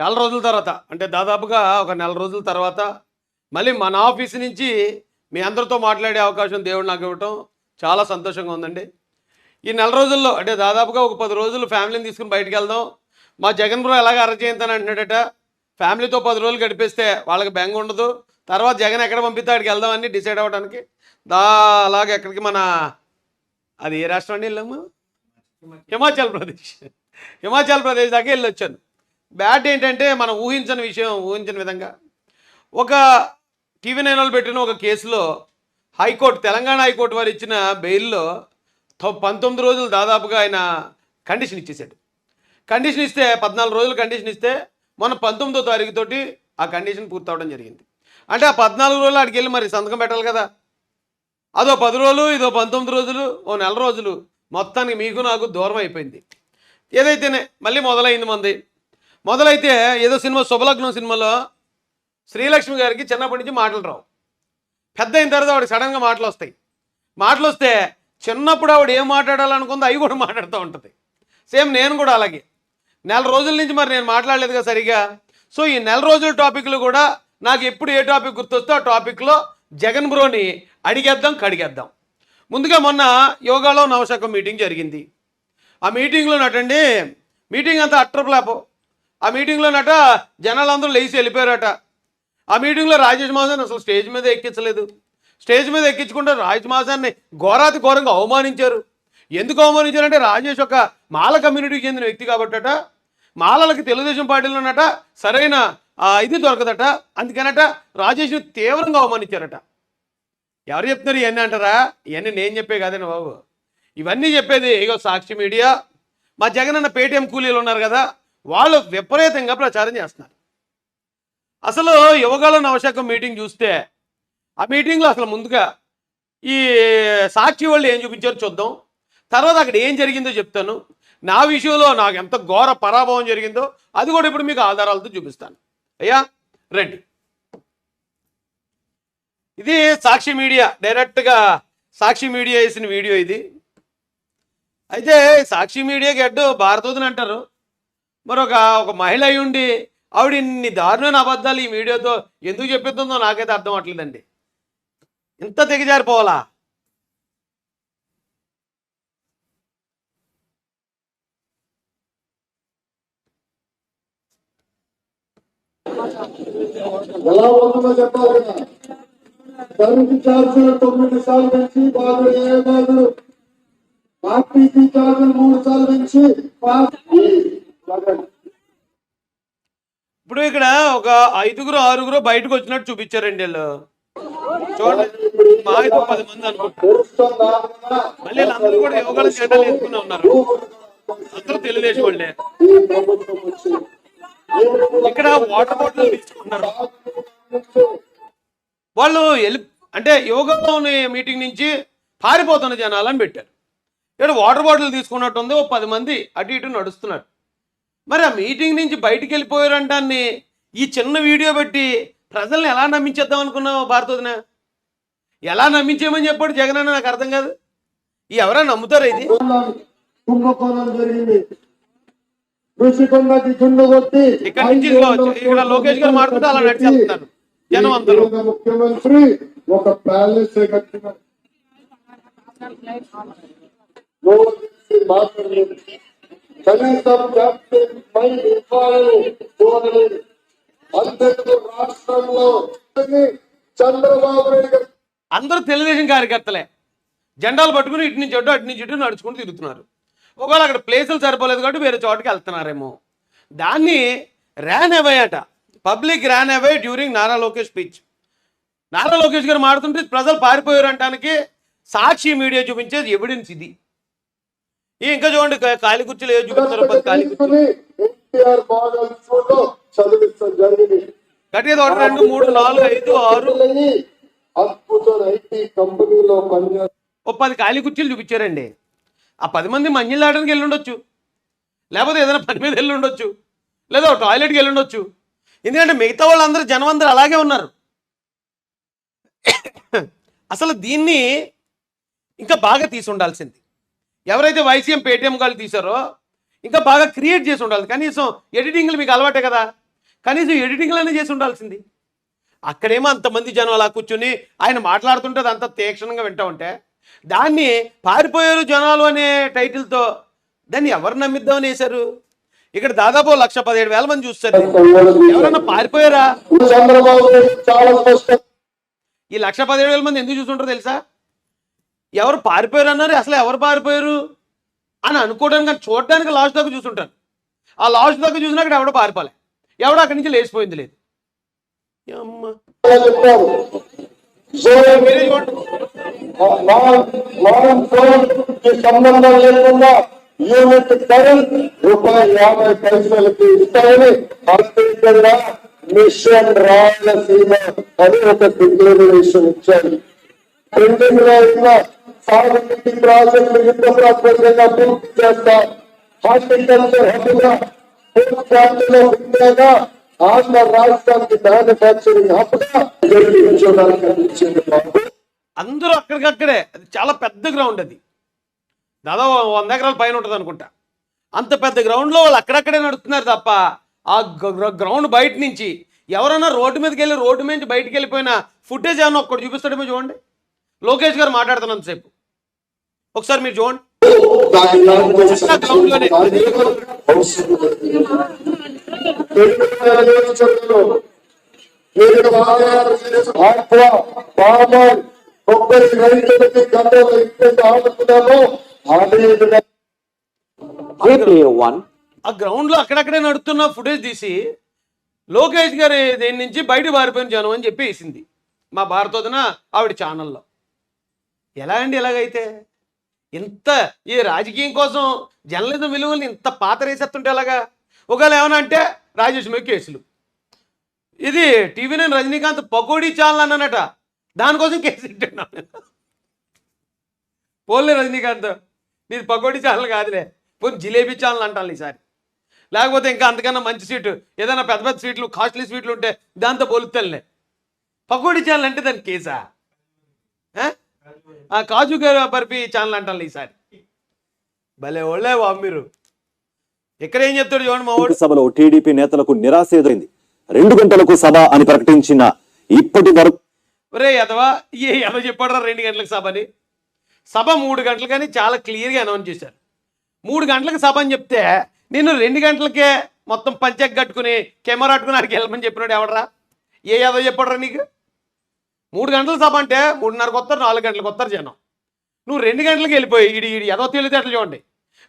చాలా రోజుల తర్వాత అంటే దాదాపుగా ఒక నెల రోజుల తర్వాత మళ్ళీ మన ఆఫీస్ నుంచి మీ అందరితో మాట్లాడే అవకాశం దేవుడు నాకు ఇవ్వటం చాలా సంతోషంగా ఉందండి. ఈ నెల రోజుల్లో అంటే దాదాపుగా ఒక పది రోజులు ఫ్యామిలీని తీసుకుని బయటికి వెళ్దాం. మా జగన్ బ్రో ఎలాగ అరచేయిందని అంటున్నాడట. ఫ్యామిలీతో పది రోజులు గడిపేస్తే వాళ్ళకి బెంగ ఉండదు. తర్వాత జగన్ ఎక్కడ పంపిస్తే అక్కడికి వెళ్దామని డిసైడ్ అవ్వడానికి దా అలాగే ఎక్కడికి మన అది ఏ రాష్ట్రం అండి వెళ్ళాము? హిమాచల్ ప్రదేశ్. హిమాచల్ ప్రదేశ్ దాకా వెళ్ళొచ్చాను. బ్యాట్ ఏంటంటే మనం ఊహించని విషయం ఊహించని విధంగా. ఒక టీవీ నైన్లో పెట్టిన ఒక కేసులో హైకోర్టు తెలంగాణ హైకోర్టు వారు ఇచ్చిన బెయిల్లో తొ- పంతొమ్మిది రోజులు దాదాపుగా ఆయన కండిషన్ ఇచ్చేసాడు కండిషన్ ఇస్తే పద్నాలుగు రోజులు కండిషన్ ఇస్తే మొన్న పంతొమ్మిదో తారీఖుతోటి ఆ కండిషన్ పూర్తవడం జరిగింది. అంటే ఆ పద్నాలుగు రోజులు అక్కడికి వెళ్ళి మరి సంతకం పెట్టాలి కదా. అదో పది రోజులు ఇదో పంతొమ్మిది రోజులు ఓ నెల రోజులు. మొత్తానికి మీకు నాకు దూరం అయిపోయింది. ఏదైతేనే మళ్ళీ మొదలైంది మంది. మొదలైతే ఏదో సినిమా శుభలగ్నం సినిమాలో శ్రీలక్ష్మి గారికి చిన్నప్పటి నుంచి మాటలు రావు. పెద్ద అయిన తర్వాత ఆవిడ సడన్గా మాటలు వస్తాయి. మాటలు వస్తే చిన్నప్పుడు ఆవిడ ఏం మాట్లాడాలనుకుందో అవి కూడా మాట్లాడుతూ ఉంటుంది. సేమ్ నేను కూడా అలాగే. నెల రోజుల నుంచి మరి నేను మాట్లాడలేదు కదా సరిగా. సో ఈ నెల రోజుల టాపిక్లు కూడా నాకు ఎప్పుడు ఏ టాపిక్ గుర్తొస్తే ఆ టాపిక్లో జగన్ బ్రోని అడిగేద్దాం కడిగేద్దాం. ముందుగా మొన్న యోగాలో నవశకం మీటింగ్ జరిగింది. ఆ మీటింగ్లో నటండి మీటింగ్ అంతా అట్రప్లాపో ఆ మీటింగ్లో నట జనాలందరూ లేచి వెళ్ళిపోయారట. ఆ మీటింగ్లో రాజేష్ మాసాన్ని అసలు స్టేజ్ మీద ఎక్కించలేదు. స్టేజ్ మీద ఎక్కించుకుంటే రాజేష్ మాసాన్ని ఘోరాతి ఘోరంగా అవమానించారు. ఎందుకు అవమానించారంటే రాజేష్ ఒక మాల కమ్యూనిటీకి చెందిన వ్యక్తి కాబట్టట మాలలకి తెలుగుదేశం పార్టీలోనట సరైన ఆ, ఇది దొరకదట. అందుకనట రాజేష్ని తీవ్రంగా అవమానించారట. ఎవరు చెప్తున్నారు ఇవన్నీ అంటారా? ఇవన్నీ నేను చెప్పే కాదండి బాబు? ఇవన్నీ చెప్పేది ఇగో సాక్షి మీడియా. మా జగన్ అన్న పేటీఎం కూలీలు ఉన్నారు కదా వాళ్ళు విపరీతంగా ప్రచారం చేస్తున్నారు. అసలు యువగాల నవశాఖ మీటింగ్ చూస్తే ఆ మీటింగ్లో అసలు ముందుగా ఈ సాక్షి వాళ్ళు ఏం చూపించారో చూద్దాం. తర్వాత అక్కడ ఏం జరిగిందో చెప్తాను. నా విషయంలో నాకు ఎంత ఘోర పరాభవం జరిగిందో అది కూడా ఇప్పుడు మీకు ఆధారాలతో చూపిస్తాను. అయ్యా రండి. ఇది సాక్షి మీడియా డైరెక్ట్గా సాక్షి మీడియా వేసిన వీడియో ఇది. అయితే సాక్షి మీడియాకి అడ్డు భారతోదని అంటారు. మరొక ఒక మహిళ ఉండి ఆవిడ ఇన్ని దారుణమైన అబద్ధాలు ఈ వీడియోతో ఎందుకు చెప్పిస్తుందో నాకైతే అర్థం అవట్లేదండి ఇంత దిగజారిపోవాలా ఎలా ఉంటుందో చెప్పాలి కదా. కరెంటు ఛార్జీలు తొమ్మిది సార్లు పెంచి బాధలు ఏ బాధలు ఆర్టీసీ ఛార్జీలు మూడు సార్లు పెంచి పార్టీ ఇప్పుడు ఇక్కడ ఒక ఐదుగురు ఆరుగురు బయటకు వచ్చినట్టు చూపించారండి వీళ్ళు. చూడండి మా పది మంది అనుకుంటా. తెలుస్తుందా? మళ్ళీ వీళ్ళందరూ కూడా యోగాల జెండాలు వేసుకుని ఉన్నారు. అందరూ తెలుగుదేశం వాళ్ళే. ఇక్కడ వాటర్ బాటిల్ తీసుకున్నారు వాళ్ళు వెళ్ళి అంటే యోగాలో మీటింగ్ నుంచి పారిపోతున్న జనాలని పెట్టారు. ఇక్కడ వాటర్ బాటిల్ తీసుకున్నట్టుంది ఓ పది మంది అటు ఇటు నడుస్తున్నారు. మరి ఆ మీటింగ్ నుంచి బయటికి వెళ్ళిపోయారంటాన్ని ఈ చిన్న వీడియో పెట్టి ప్రజల్ని ఎలా నమ్మించేద్దాం అనుకున్నావు భారతోదిన? ఎలా నమ్మించేయమని చెప్పాడు జగన్ అన్న నాకు అర్థం కాదు. ఈ ఎవరైనా నమ్ముతారా ఇది? ఇక్కడ నుంచి ఇక్కడ లోకేష్ గారు మాట్లాడుతూ అలా నడిచేస్తున్నారు. జనం అందరూ. ముఖ్యమంత్రి ఒక ప్యాలెస్ మాట్లాడలేదు. కనీసం క్యాప్టెన్ పై ఇవ్వాలని చూడాలి అంతకు రాష్ట్రంలో చంద్రబాబు నాయుడు గారు అందరూ తెలుగుదేశం కార్యకర్తలే. జెండాలు పట్టుకుని ఇటు నుంచి అటు అటు నుంచి ఇటు నడుచుకుంటూ తిరుగుతున్నారు. ఒకవేళ అక్కడ ప్లేసులు సరిపోలేదు కాబట్టి వేరే చోటకి వెళ్తున్నారేమో. దాన్ని ర్యాన్ అవే అట. Public ran away during Nara Lokesh speech Nara Lokesh garu మాడుతుంటే ప్రజలు పారిపోయారు అంటానికి సాక్షి మీడియా చూపించేది ఎవిడెన్స్ ఇది. ఇంకా చూడండి ఖాళీ కుర్చీలు ఏదో చూపిస్తారు పది ఖాళీ జరిగింది. కట్టేది ఒకటి రెండు మూడు నాలుగు ఐదు ఆరు. ఓ పది ఖాళీ కుర్చీలు చూపించారండి. ఆ పది మంది మంజిల్ ఆడడానికి వెళ్ళి ఉండొచ్చు లేకపోతే ఏదైనా పని మీద వెళ్ళి ఉండొచ్చు లేదా టాయిలెట్కి వెళ్ళి ఉండొచ్చు ఎందుకంటే మిగతా వాళ్ళందరూ జనం అందరూ అలాగే ఉన్నారు. అసలు దీన్ని ఇంకా బాగా తీసి ఉండాల్సింది. ఎవరైతే వైసీఎం పేటీఎం వాళ్ళు తీశారో ఇంకా బాగా క్రియేట్ చేసి ఉండాలి. కనీసం ఎడిటింగ్లు మీకు అలవాటే కదా. కనీసం ఎడిటింగ్లనే చేసి ఉండాల్సింది. అక్కడేమో అంతమంది జనం అలా కూర్చుని ఆయన మాట్లాడుతుంటే అది అంత తీక్షణంగా వింటా ఉంటే దాన్ని పారిపోయారు జనాలు అనే టైటిల్తో దాన్ని ఎవరు నమ్మిద్దామని వేశారు ఇక్కడ దాదాపు లక్ష పదిహేడు వేల మంది చూస్తారు. ఎవరన్నా పారిపోయారా? ఈ లక్ష పదిహేడు వేల మంది ఎందుకు చూస్తుంటారో తెలుసా? ఎవరు పారిపోయారు అన్నారు అసలు ఎవరు పారిపోయారు? అని అనుకోవడానికి కానీ చూడడానికి లాస్ట్ దాకా చూస్తుంటారు ఆ లాస్ట్ దాకా చూసినా ఎవడో పారిపోలే. ఎవడో అక్కడి నుంచి లేచిపోయింది లేదు. సంబంధం లేకుండా యూనిట్ కరెంట్ రూపాయి యాభై పైసలకి ఇస్తామని మిషన్ రాయలసీమ అని ఒక డిక్లరేషన్ ఇచ్చారు పెండింగ్ ఉన్న సాగునీటి పూర్తి చేస్తాం. హార్టికల్చర్ హబ్గా ఉండేగా ఆంధ్ర రాష్ట్రానికి మ్యానుఫ్యాక్చరింగ్ హబ్గా అందించింది అందరూ అక్కడికక్కడే. అది చాలా పెద్ద గ్రౌండ్ అది. దాదాపు వంద ఎకరాల పైన ఉంటుంది అనుకుంటా. అంత పెద్ద గ్రౌండ్లో వాళ్ళు అక్కడక్కడే నడుస్తున్నారు తప్ప ఆ గ్రౌండ్ బయట నుంచి ఎవరన్నా రోడ్డు మీదకి వెళ్ళి రోడ్డు మీద నుంచి వెళ్ళిపోయిన ఫుటేజ్ ఏమన్నా ఒక్కటి చూపిస్తాడేమో చూడండి. లోకేష్ గారు మాట్లాడుతున్నంతసేపు ఒకసారి మీరు చూడండి. ఆ గ్రౌండ్లో అక్కడక్కడే నడుస్తున్న ఫుటేజ్ తీసి లోకేష్ గారి దేని నుంచి బయట పారిపోయిన జనం అని చెప్పి వేసింది. మా భారతోదన ఆవిడ ఛానల్లో ఎలా అండి ఎలాగైతే? ఇంత ఈ రాజకీయం కోసం జర్నలిజం విలువల్ని ఇంత పాతరేసేస్తుంటే ఎలాగా? ఒకవేళ ఏమన్నా అంటే రాజేష్ మీద కేసులు. ఇది టీవీ నేను రజనీకాంత్ పకోడీ ఛానల్ అన్నానట. దానికోసం కేసు తింటున్నాను పోలే రజనీకాంత్. నీది పకోడీ ఛానల్ కాదులే. పోనీ జిలేబీ ఛానల్ అంటాను ఈసారి. లేకపోతే ఇంకా అంతకన్నా మంచి సీటు ఏదైనా పెద్ద పెద్ద సీట్లు కాస్ట్లీ స్వీట్లు ఉంటే దాంతో పోలుతానులే పకోడీ ఛానల్ అంటే దాని కేసా? ఆ? కాజు గారు బర్ఫీ ఛానల్ అంటాను ఈసారి. భలే ఒళ్ళే బాబు మీరు. ఇక్కడ ఏం చెప్తాడు చూడండి మా సభలో టీడీపీ నేతలకు నిరాశ ఎదురైంది. రెండు గంటలకు సభ అని ప్రకటించిన ఇప్పటి వరకు ఒరే ఎదవా ఏ ఎద చెప్పాడరా రెండు గంటలకు సభ అని సభ మూడు గంటలు కానీ చాలా క్లియర్గా అనౌన్స్ చేశారు. మూడు గంటలకు సభ అని చెప్తే నేను రెండు గంటలకే మొత్తం పంచక్ కట్టుకుని కెమెరా అట్టుకుని అక్కడికి వెళ్ళమని చెప్పినాడు ఎవడరా? ఏ ఎదవ చెప్పాడరా నీకు? మూడు గంటల సభ అంటే మూడున్నరకు వస్తారు నాలుగు గంటలకు వస్తారు జనం. నువ్వు రెండు గంటలకు వెళ్ళిపోయి ఇడి ఇడి ఏదో తెలియదేటలు చూడండి.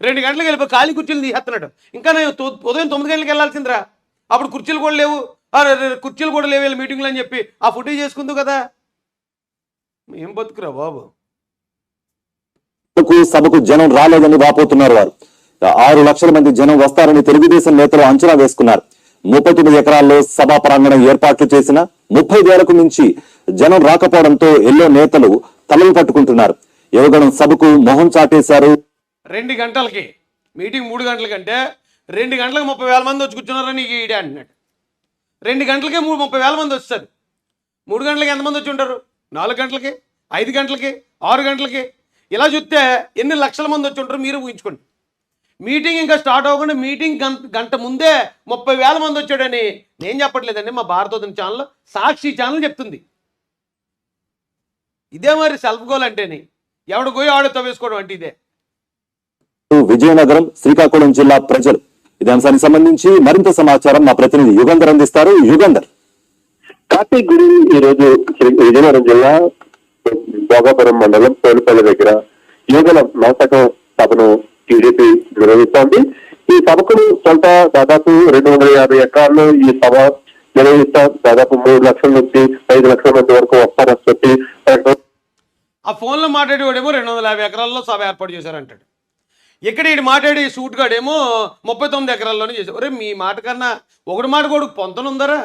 రెండు గంటలకు వెళ్ళిపోయి ఖాళీ కుర్చీలు తీసేస్తున్నాడు. ఇంకా నేను ఉదయం తొమ్మిది గంటలకు వెళ్ళాల్సిందిరా. అప్పుడు కుర్చీలు కూడా లేవు. కుర్చీలు కూడా లేవు వీళ్ళ మీటింగ్లు అని చెప్పి. ఆ ఫుటేజ్ చేసుకుందు కదా. ఏం బతుకురా బాబు. సభకు జనం రాలేదని వాపోతున్నారు వారు. ఆరు లక్షల మంది జనం వస్తారని తెలుగుదేశం నేతలు అంచనా వేసుకున్నారు. ముప్పై తొమ్మిది ఎకరాల్లో సభా ప్రాంగణం ఏర్పాట్లు చేసిన ముప్పై వేలకు మించి జనం రాకపోవడంతో ఎల్లో నేతలు తలలు పట్టుకుంటున్నారు. యువగణం సభకు మొహం చాటేశారు. రెండు గంటలకి మీటింగ్ మూడు గంటలకంటే రెండు గంటలకు ముప్పై వేల మంది వచ్చి కూర్చున్నారని నీకు ఈడే అంటున్నాడు. రెండు గంటలకే మూడు ముప్పై వేల మంది వస్తారు. మూడు గంటలకి ఎంతమంది వచ్చి ఉంటారు? నాలుగు గంటలకి ఐదు గంటలకి ఆరు గంటలకి. ఇలా చూస్తే ఎన్ని లక్షల మంది వచ్చి ఉంటారు మీరు ఊహించుకోండి. మీటింగ్ ఇంకా స్టార్ట్ అవ్వకుండా మీటింగ్ గంట గంట ముందే ముప్పై వేల మంది వచ్చాడని నేను చెప్పట్లేదండి మా భారతోదన ఛానల్ సాక్షి ఛానల్ చెప్తుంది. ఇదే మరి సెల్ఫ్ గోల్ అంటేని. ఎవడు పోయి ఆడుతో వేసుకోవడం అంటే ఇదే. విజయనగరం శ్రీకాకుళం జిల్లా ప్రజలు. ఇదే అంశానికి సంబంధించి మరింత సమాచారం మా ప్రతినిధి యుగంధర్ అందిస్తారు. యుగంధర్. కార్తీక్ గుడి ఈ రోజు శ్రీ- విజయనగరం జిల్లా భోగాపురం మండలం తోలుపల్లి దగ్గర యువగల నాటకం సభను టీడీపీ నిర్వహిస్తోంది ఈ సభకు సొంత దాదాపు రెండు వందల యాభై ఎకరాల్లో ఈ సభ నిర్వహిస్తాం. దాదాపు మూడు లక్షల నుంచి ఐదు లక్షల మంది వరకు వస్తారని చెప్పి ఆ ఫోన్లో మాట్లాడేవాడేమో రెండు వందల యాభై ఎకరాల్లో సభ ఏర్పాటు చేశారంటాడు ఇక్కడ ఈడు మాట్లాడి సూట్ గాడేమో ముప్పై తొమ్మిది ఎకరాల్లోనే చేశారు ఒరే మీ మాట కన్నా ఒకటి మాట కూడా పొంతనుందరా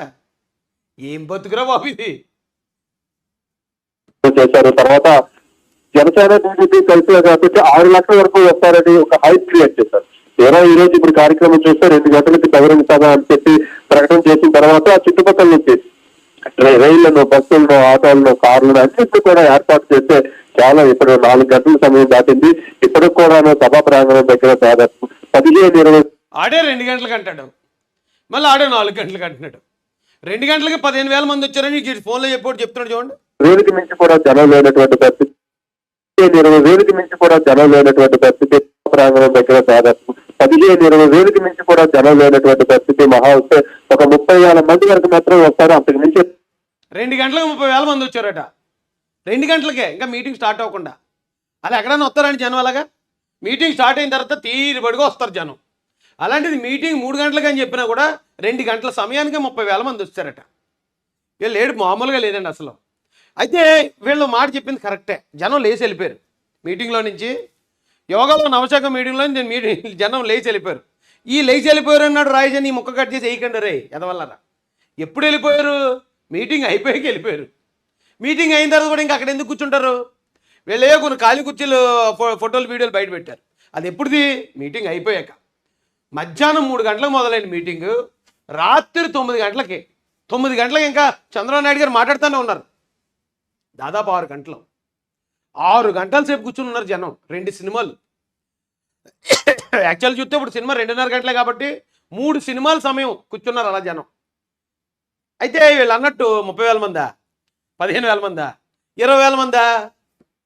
ఏం బతుకురా బాబు ఇది? చేశారు. తర్వాత జనసేన టీడీపీ కలిసి కాబట్టి ఆరు లక్షల వరకు వస్తారని ఒక హైప్ క్రియేట్ చేశారు. ఏదో ఈ రోజు ఇప్పుడు కార్యక్రమం చూస్తే రెండు గంటలకి బహిరంగ సభ అని చెప్పి ప్రకటన చేసిన తర్వాత ఆ చుట్టుపక్కల నుంచి రైళ్ళను బస్సులను ఆటోలను కార్లను అన్నింటినీ కూడా ఏర్పాటు చేస్తే చాలా ఇప్పుడు నాలుగు గంటల సమయం దాటింది. ఇప్పటికి కూడా సభా ప్రాంగణం దగ్గర దాదాపు పదిహేను ఇరవై ఆడే రెండు గంటలకు అంటాడు. మళ్ళీ ఆడే నాలుగు గంటలకు అంటున్నాడు. రెండు గంటలకి పదిహేను వేల మంది వచ్చారని ఫోన్లో చెప్పాడు చెప్తున్నాడు చూడండి. వేలకు మించి కూడా జనం లేనటువంటి పరిస్థితి. పదిహేను ఇరవై వేలకి మించి కూడా జనం లేనటువంటి పరిస్థితి ప్రాంగణం దగ్గర దాదాపు పదిహేను ఇరవై వేలకి మించి కూడా జనం లేనటువంటి పరిస్థితి మహా వస్తే ఒక ముప్పై వేల మంది వరకు మాత్రం వస్తారు. అంతకు మించి రెండు గంటలకు ముప్పై వేల మంది వచ్చారట. రెండు గంటలకే ఇంకా మీటింగ్ స్టార్ట్ అవ్వకుండా. అలా ఎక్కడైనా వస్తారండి జనం అలాగా? మీటింగ్ స్టార్ట్ అయిన తర్వాత తీరుబడిగా వస్తారు జనం. అలాంటిది మీటింగ్ మూడు గంటలకు అని చెప్పినా కూడా రెండు గంటల సమయానికి ముప్పై వేల మంది వచ్చారట. వీళ్ళు లేడు మామూలుగా లేదండి అసలు. అయితే వీళ్ళు మాట చెప్పింది కరెక్టే. జనం లేచి వెళ్ళిపోయారు. మీటింగ్లో నుంచి యోగాలో నవశాఖ మీటింగ్లో నేను మీటింగ్ జనం లేచి వెళ్ళిపోయారు. ఈ లేచి వెళ్ళిపోయారు అన్నాడు రాయజన్ ఈ ముక్క కట్ చేసి వేయకండి రే ఎదవల్లరా ఎప్పుడు వెళ్ళిపోయారు? మీటింగ్ అయిపోయాక వెళ్ళిపోయారు. మీటింగ్ అయిన తర్వాత కూడా ఇంకా అక్కడ ఎందుకు కూర్చుంటారు? వీళ్ళే కొన్ని ఖాళీ కుర్చీలు ఫో- ఫోటోలు వీడియోలు బయట పెట్టారు. అది ఎప్పుడుది? మీటింగ్ అయిపోయాక. మధ్యాహ్నం మూడు గంటలకు మొదలైన మీటింగ్. రాత్రి తొమ్మిది గంటలకి. తొమ్మిది గంటలకు ఇంకా చంద్రబాబు నాయుడు గారు మాట్లాడుతూనే ఉన్నారు. దాదాపు ఆరు గంటలు. ఆరు గంటల సేపు కూర్చుని ఉన్నారు జనం రెండు సినిమాలు. యాక్చువల్ చూస్తే ఇప్పుడు సినిమా రెండున్నర గంటలే కాబట్టి మూడు సినిమాల సమయం కూర్చున్నారు అలా జనం. అయితే వీళ్ళు అన్నట్టు ముప్పై వేల మందా? పదిహేను వేల మందా? ఇరవై వేల మందా?